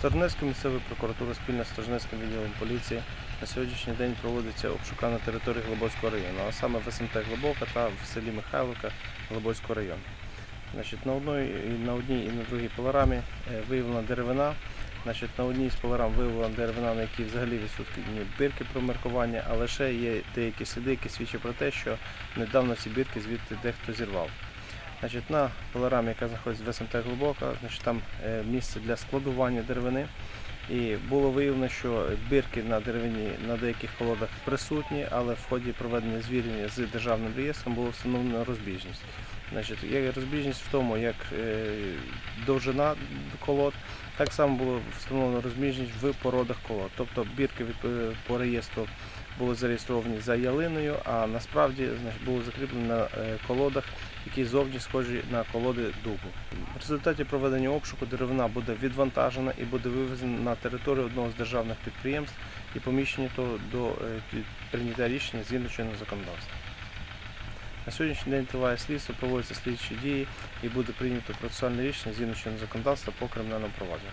Старонецькою місцевою прокуратурою спільно з Сторожнецьким відділом поліції на сьогоднішній день проводиться обшука на території Глибоцького району, а саме в СМТ Глибока та в селі Михайловка Глибоцького району. Значить, на, одній, на одній і на другій пилорамі е, виявлена деревина. Значить, на одній з пилорам виявлена деревина, на якій взагалі відсутні бірки про маркування, а лише є деякі сліди, які свідчать про те, що недавно ці бірки звідти дехто зірвав. Значить, на пилорамі, яка знаходиться в СМТ Глибока, значить, там е, місце для складування деревини. І було виявлено, що бірки на деревині на деяких колодах присутні, але в ході проведення звірення з державним реєстром було встановлено розбіжність. Значить, є розбіжність в тому, як е, довжина колод, так само було встановлено розбіжність в породах колод. Тобто бірки е, по реєстру були зареєстровані за ялиною, а насправді значить, було закріплено на е, колодах, які зовні схожі на колоди дубу. В результаті проведення обшуку деревина буде відвантажена і буде вивезена на територію одного з державних підприємств і поміщення то до е, прийняття рішення згідно чинного законодавства. На сьогоднішній день триває слідство, проводяться слідчі дії і буде прийнято процесуальне рішення згідно чинного законодавства по кримінальному провадженню.